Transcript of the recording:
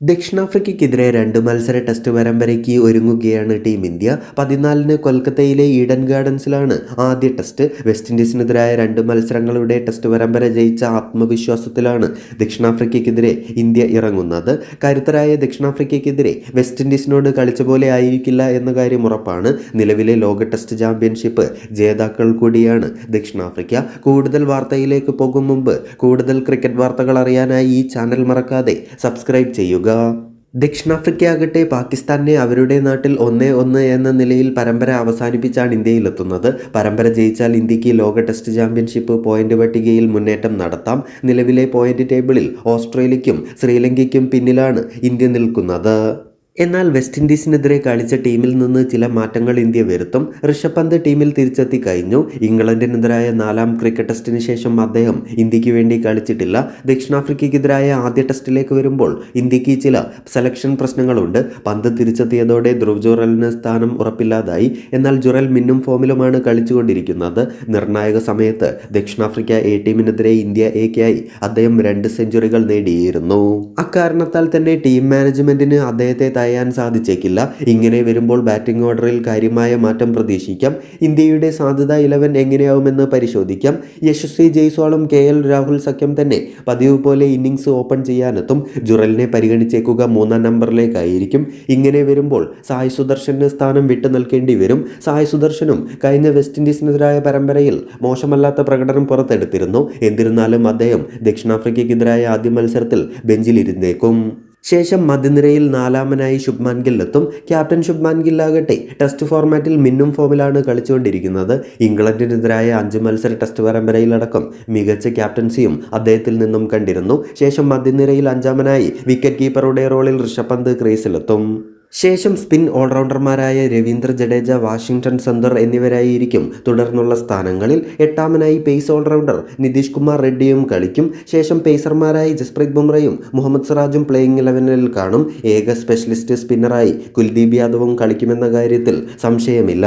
ദക്ഷിണാഫ്രിക്കയ്ക്കെതിരെ രണ്ട് മത്സര ടെസ്റ്റ് പരമ്പരയ്ക്ക് ഒരുങ്ങുകയാണ് ടീം ഇന്ത്യ. പതിനാലിന് കൊൽക്കത്തയിലെ ഈഡൻ ഗാർഡൻസിലാണ് ആദ്യ ടെസ്റ്റ്. വെസ്റ്റ് ഇൻഡീസിനെതിരായ രണ്ട് മത്സരങ്ങളുടെ ടെസ്റ്റ് പരമ്പര ജയിച്ച ആത്മവിശ്വാസത്തിലാണ് ദക്ഷിണാഫ്രിക്കയ്ക്കെതിരെ ഇന്ത്യ ഇറങ്ങുന്നത്. കരുത്തരായ ദക്ഷിണാഫ്രിക്കയ്ക്കെതിരെ വെസ്റ്റ് ഇൻഡീസിനോട് കളിച്ച പോലെ ആയിരിക്കില്ല എന്ന കാര്യം ഉറപ്പാണ്. നിലവിലെ ലോക ടെസ്റ്റ് ചാമ്പ്യൻഷിപ്പ് ജേതാക്കൾ കൂടിയാണ് ദക്ഷിണാഫ്രിക്ക. കൂടുതൽ വാർത്തയിലേക്ക് പോകും മുമ്പ് കൂടുതൽ ക്രിക്കറ്റ് വാർത്തകൾ അറിയാനായി ഈ ചാനൽ മറക്കാതെ സബ്സ്ക്രൈബ് ചെയ്യുക. ദക്ഷിണാഫ്രിക്ക ആകട്ടെ പാകിസ്ഥാനെ അവരുടെ നാട്ടിൽ ഒന്നേ ഒന്ന് എന്ന നിലയിൽ പരമ്പര അവസാനിപ്പിച്ചാണ് ഇന്ത്യയിലെത്തുന്നത്. പരമ്പര ജയിച്ചാൽ ഇന്ത്യയ്ക്ക് ലോക ടെസ്റ്റ് ചാമ്പ്യൻഷിപ്പ് പോയിന്റ് പട്ടികയിൽ മുന്നേറ്റം നടത്താം. നിലവിലെ പോയിന്റ് ടേബിളിൽ ഓസ്ട്രേലിയയ്ക്കും ശ്രീലങ്കയ്ക്കും പിന്നിലാണ് ഇന്ത്യ നിൽക്കുന്നത്. എന്നാൽ വെസ്റ്റ് ഇൻഡീസിനെതിരെ കളിച്ച ടീമിൽ നിന്ന് ചില മാറ്റങ്ങൾ ഇന്ത്യ വരുത്തും. ഋഷഭ് പന്ത് ടീമിൽ തിരിച്ചെത്തി കഴിഞ്ഞു. ഇംഗ്ലണ്ടിനെതിരായ നാലാം ക്രിക്കറ്റ് ടെസ്റ്റിന് ശേഷം അദ്ദേഹം ഇന്ത്യയ്ക്ക് വേണ്ടി കളിച്ചിട്ടില്ല. ദക്ഷിണാഫ്രിക്കയ്ക്കെതിരായ ആദ്യ ടെസ്റ്റിലേക്ക് വരുമ്പോൾ ഇന്ത്യയ്ക്ക് ചില സെലക്ഷൻ പ്രശ്നങ്ങളുണ്ട്. പന്ത് തിരിച്ചെത്തിയതോടെ ധ്രുവ് ജുറലിന് സ്ഥാനം ഉറപ്പില്ലാതായി. എന്നാൽ ജുറൽ മിന്നും ഫോമിലുമാണ് കളിച്ചുകൊണ്ടിരിക്കുന്നത്. നിർണായക സമയത്ത് ദക്ഷിണാഫ്രിക്ക എ ടീമിനെതിരെ ഇന്ത്യ എക്കായി അദ്ദേഹം രണ്ട് സെഞ്ചുറികൾ നേടിയിരുന്നു. അക്കാരണത്താൽ തന്നെ ടീം മാനേജ്മെന്റിന് അദ്ദേഹത്തെ തയ്യാൻ സാധിച്ചേക്കില്ല. ഇങ്ങനെ വരുമ്പോൾ ബാറ്റിംഗ് ഓർഡറിൽ കാര്യമായ മാറ്റം പ്രതീക്ഷിക്കാം. ഇന്ത്യയുടെ സാധ്യത ഇലവൻ എങ്ങനെയാവുമെന്ന് പരിശോധിക്കാം. യശസ്വി ജയ്സ്വാളും കെ എൽ രാഹുൽ സഖ്യം തന്നെ പതിവ് പോലെ ഇന്നിങ്സ് ഓപ്പൺ ചെയ്യാനെത്തും. ജുറലിനെ പരിഗണിച്ചേക്കുക മൂന്നാം നമ്പറിലേക്കായിരിക്കും. ഇങ്ങനെ വരുമ്പോൾ സായ് സുദർശന് സ്ഥാനം വിട്ടു നൽകേണ്ടി വരും. സായ് സുദർശനും കഴിഞ്ഞ വെസ്റ്റ് ഇൻഡീസിനെതിരായ പരമ്പരയിൽ മോശമല്ലാത്ത പ്രകടനം പുറത്തെടുത്തിരുന്നു. എന്നിരുന്നാലും അദ്ദേഹം ദക്ഷിണാഫ്രിക്കയ്ക്കെതിരായ ആദ്യ മത്സരത്തിൽ ബെഞ്ചിലിരുന്നേക്കും. ശേഷം മധ്യനിരയിൽ നാലാമനായി ശുഭ്മാൻ ഗില്ലെത്തും ക്യാപ്റ്റൻ ശുഭ്മാൻ ഗില്ലാകട്ടെ ടെസ്റ്റ് ഫോർമാറ്റിൽ മിന്നും ഫോമിലാണ് കളിച്ചുകൊണ്ടിരിക്കുന്നത്. ഇംഗ്ലണ്ടിനെതിരായ അഞ്ച് മത്സര ടെസ്റ്റ് പരമ്പരയിലടക്കം മികച്ച ക്യാപ്റ്റൻസിയും അദ്ദേഹത്തിൽ നിന്നും കണ്ടിരുന്നു. ശേഷം മധ്യനിരയിൽ അഞ്ചാമനായി വിക്കറ്റ് കീപ്പറുടെ റോളിൽ ഋഷഭ് പന്ത് ക്രീസിലെത്തും. ശേഷം സ്പിൻ ഓൾറൗണ്ടർമാരായ രവീന്ദ്ര ജഡേജ വാഷിംഗ്ടൺ സന്ദർ എന്നിവരായിരിക്കും തുടർന്നുള്ള സ്ഥാനങ്ങളിൽ. എട്ടാമനായി പേസ് ഓൾറൗണ്ടർ നിതീഷ് കുമാർ റെഡ്ഡിയും കളിക്കും. ശേഷം പേസർമാരായി ജസ്പ്രീത് ബുംറയും മുഹമ്മദ് സിറാജും പ്ലേയിങ് ഇലവനിൽ കാണും. ഏക സ്പെഷ്യലിസ്റ്റ് സ്പിന്നറായി കുൽദീപ് യാദവും കളിക്കുമെന്ന കാര്യത്തിൽ സംശയമില്ല.